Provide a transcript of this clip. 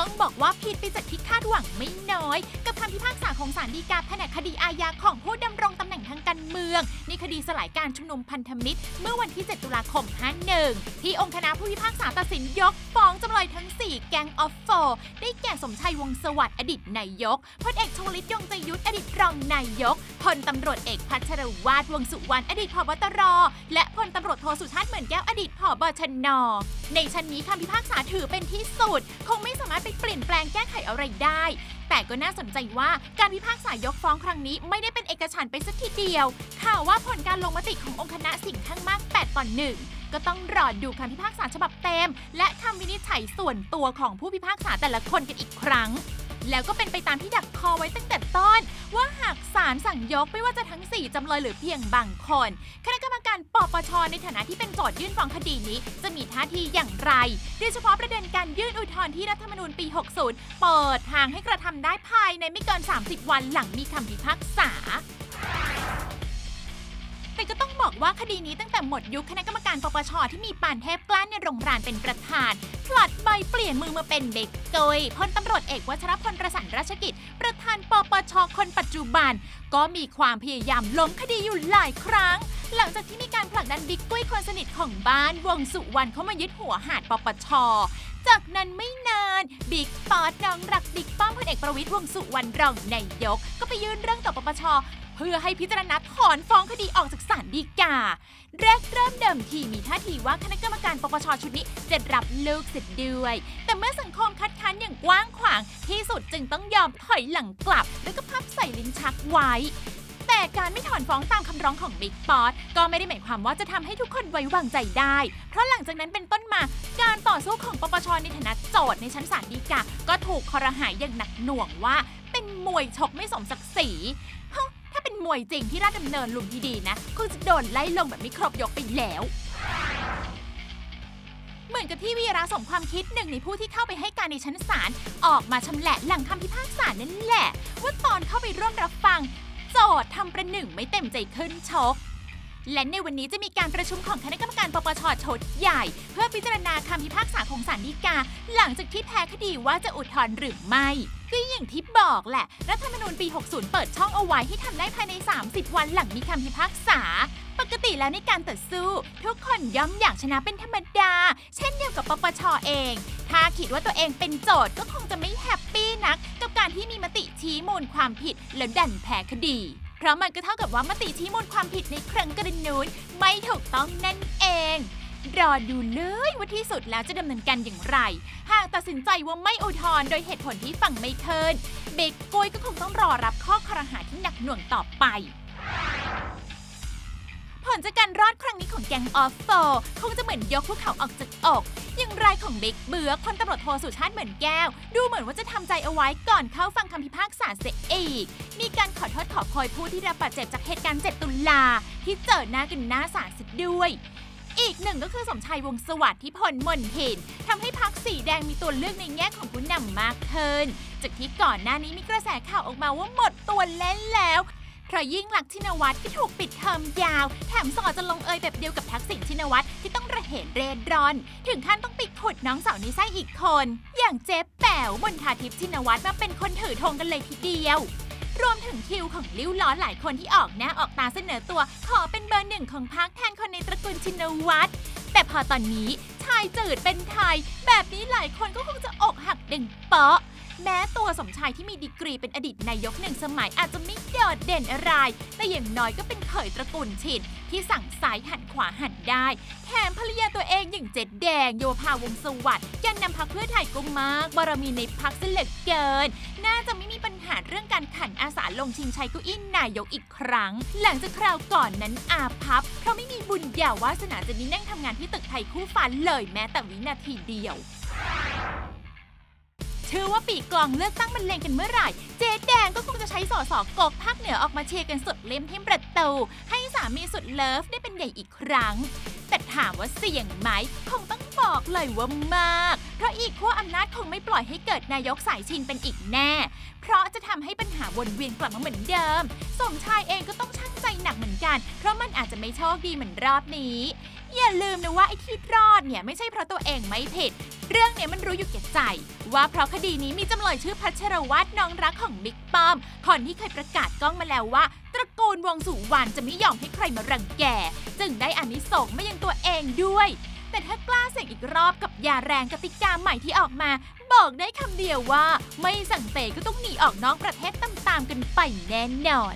ต้องบอกว่าผิดไปจากที่คาดหวังไม่น้อย กับคำพิพากษาของศาลฎีกาแผนกคดีอาญาของผู้ องในคดีสลายการชุมนุมพันธมิตร เมื่อวันที่ 7 ตุลาคม 51 ที่องค์คณะผู้พิพากษาตัดสินยกฟ้องจำเลยทั้ง 4 แก๊งออฟโฟได้แก่สมชัยวงสวัสดิ์อดีตนายกพลเอกชวลิตยงใจยุทธอดีตรองนายกพลตำรวจเอกพัชรวาทวงสุวรรณอดีตผบตร และพลตำรวจโทสุชาติเหมือนแก้วอดีตผบชน ในชั้นนี้คำพิพากษาถือเป็นที่สุด คงไม่สามารถไปเปลี่ยนแปลงแก้ไขอะไรได้ แต่ก็น่าสนใจว่าการพิพากษายกฟ้องครั้งนี้ไม่ได้เป็นเอกฉันท์ไปสักทีเดียว ข่าวว่าผลการลงมติขององค์คณะสิ่งข้างมาก 8 ต่อหนึ่งก็ต้องรอดูคำพิพากษาฉบับเต็ม และคำวินิจฉัยส่วนตัวของผู้พิพากษาแต่ละคนกันอีกครั้ง แล้วก็เป็นไปตามที่ดักคอไว้ตั้งแต่ต้น ว่าหากศาลสั่งยกไม่ว่าจะทั้ง 4 จำเลยหรือเพียงบางคน คณะกรรมการปปชในฐานะที่เป็นโจทยื่นฟ้องคดีนี้ จะมีท่าทีอย่างไร โดยเฉพาะประเด็นการยื่นอุทธรณ์ที่รัฐธรรมนูญปี 60 เปิดทางให้กระทำได้ภายในไม่เกิน 30 วันหลังมีคำพิพากษา ว่าคดีนี้ตั้งแต่หมดยุคคณะกรรมการปปชที่มีปานเทพกล้านในโรงรานเป็นประธานผลัดใบเปลี่ยนมือมาเป็นเด็กโกยพลตำรวจเอกวัชรพลประสันราชกิจ ประธานปปชคนปัจจุบัน ก็มีความพยายามล้มคดีอยู่หลายครั้ง หลังจากที่มีการผลักดันบิ๊กปุ้ยคนสนิทของบ้านวงสุวรรณเข้ามายึดหัวหาดปปชจากนั้นไม่นานบิ๊กป๊อตน้องรักบิ๊กป้อมพลเอกประวิตยวงสุวรรณรองนายก ก็ไปยื่นเรื่องต่อปปช พื่อให้พิจารณาถอนฟ้องคดีออกจากศาลฎีกาแรกเริ่มเดิมทีมีท่าทีว่าคณะกรรมการปปชชุดนี้จะรับลูกศิษย์ด้วย แต่เมื่อสังคมคัดค้านอย่างกว้างขวางที่สุดจึงต้องยอมถอยหลังกลับ แล้วก็พับใส่ลิ้นชักไว้ แต่การไม่ถอนฟ้องตามคำร้องของบิ๊กป๊อตก็ไม่ได้หมายความว่าจะทำให้ทุกคนไว้วางใจได้ เพราะหลังจากนั้นเป็นต้นมาการต่อสู้ของปปชในฐานะโจทย์ในชั้นศาลฎีกาก็ถูกคอรหายอย่างหนักหน่วงว่า เป็นมวยชกไม่สมศักดิ์ศรีเฮาเป็นมวยจริงที่ราชดำเนินลุมที่ดีนะ คงจะโดนไล่ลงแบบไม่ครบยกไปแล้ว เหมือนกับที่วีระสมความคิดหนึ่งในผู้ที่เข้าไปให้การในชั้นศาลออกมาชำแหละหลังคำพิพากษานั่นแหละ ว่าตอนเข้าไปร่วมรับฟัง โจทย์ทำประหนึ่งไม่เต็มใจขึ้นชก และในวันนี้จะมีการประชุมของคณะกรรมการปปชชดใหญ่ เพื่อพิจารณาคำพิพากษาของศาลฎีกา หลังจากที่แพ้คดีว่าจะอุทธรณ์หรือไม่ ก็อย่างที่บอกแหละ รัฐธรรมนูญปี 60 เปิดช่องเอาไว้ให้ทำได้ภายใน 30 วันหลังมีคำพิพากษา ปกติแล้วในการต่อสู้ ทุกคนย่อมอยากชนะเป็นธรรมดา เช่นเดียวกับปปชเอง ถ้าคิดว่าตัวเองเป็นโจทย์ก็คงจะไม่แฮปปี้นัก กับการที่มีมติชี้มูลความผิดแล้วดันแพ้คดี เพราะมันก็เท่ากับว่ามติชี้มูลความผิดในครั้งกรณีนู้นไม่ถูกต้องนั่นเอง รอดูเลยว่าที่สุดแล้วจะดำเนินการอย่างไร หากตัดสินใจว่าไม่อุทธรณ์โดยเหตุผลที่ฟังไม่ขึ้นเบกโกยก็คงต้องรอรับข้อคอรหาที่หนักหน่วงต่อไปผลจากการรอดครั้งนี้ของแกงออฟโฟคงจะเหมือนยกภูเขาออกจากอก อย่างไรของบิ๊กเบือคนตำรวจโทสุชาติเหมือนแก้ว ดูเหมือนว่าจะทำใจเอาไว้ก่อนเข้าฟังคำพิพากษาเสียอีก มีการขอโทษขอโพยผู้ที่รับบาดเจ็บจากเหตุการณ์ 7 ตุลา ที่เจอหน้ากันหน้าศาลเสียด้วย อีกหนึ่งก็คือสมชายวงศ์สวัสดิ์ที่พลมนเห็นทำให้พักสีแดงมีตัวเลือกในแง่ของผู้นำมากขึ้น จากที่ก่อนหน้านี้มีกระแสข่าวออกมาว่าหมดตัวเล่นแล้ว เพราะยิ่งหลักชินวัตรที่ถูกปิดเทอมยาว แถมสอจะลงเอยแบบเดียวกับทักษิณชินวัตรที่ต้องระเหตเรดรอน ถึงขั้นต้องปิดขุดน้องสาวนไส้อีกคน อย่างเจ๊แป๋วมนทาทิพย์ชินวัตรมาเป็นคนถือธงกันเลยทีเดียว รวมถึงคิวของลิ้วล้อหลายคนที่ออกหน้าออกตาเสนอตัว ขอเป็นเบอร์หนึ่งของพรรคแทนคนในตระกูลชินวัตรแต่พอตอนนี้ชายจืดเป็นไทย แบบนี้หลายคนก็คงจะอกหักเด่งเปาะ แม้ตัวสมชายที่มีดีกรีเป็นอดีตนายกหนึ่งสมัยอาจจะไม่โดดเด่นอะไร แต่อย่างน้อยก็เป็นเขยตระกูลชินที่สั่งซ้ายหันขวาหันได้ แถมภรรยาตัวเองอย่างเจ็ดแดง โยภาวงสวัสดิ์แกนนำพักเพื่อไทยก็มากบารมีในพักเสียเหลือเกิน น่าจะไม่มีปัญหาเรื่องการขันอาสาลงชิงชัยเก้าอี้นายกอีกครั้ง หลังจากคราวก่อนนั้นอาพับ เพราะไม่มีบุญญาวาสนาจะนี้นั่งทำงานที่ตึกไทยคู่ฟ้าเลยแม้แต่วินาทีเดียว ชื่อว่าปีกกลองเลือกตั้งบรรเลงกันเมื่อไหร่ เจ๊แดงก็คงจะใช้สอสอกกภาคเหนือออกมาเชียร์กันสุดเล่มที่ประตูให้สามีสุดเลิฟได้เป็นใหญ่อีกครั้ง แต่ถามว่าเสี่ยงไหมคงต้องบอกเลยว่ามาก เพราะอีกขั้วอำนาจคงไม่ปล่อยให้เกิดนายกสายชินเป็นอีกแน่ เพราะจะทำให้ปัญหาวนเวียนกลับมาเหมือนเดิมสมชายเองก็ต้องชั่งใจหนักเหมือนกัน เพราะมันอาจจะไม่โชคดีเหมือนรอบนี้ อย่าลืมนะว่าไอ้ที่รอดเนี่ยไม่ใช่เพราะตัวเองไม่ผิด เรื่องเนี้ยมันรู้อยู่แก่ใจ ว่าเพราะคดีนี้มีจำเลยชื่อพัชรวัตรน้องรักของบิ๊กป้อม คนที่เคยประกาศกล้องมาแล้วว่า ตระกูลวงสุวรรณจะไม่ยอมให้ใครมารังแก จึงได้อานิสงส์มายังตัวเองด้วย แต่ถ้ากล้าเสี่ยงอีกรอบกับยาแรงกติกาใหม่ที่ออกมา บอกได้คำเดียวว่า ไม่สั่งเตะก็ต้องหนีออกนอกประเทศตามๆกันไปแน่นอน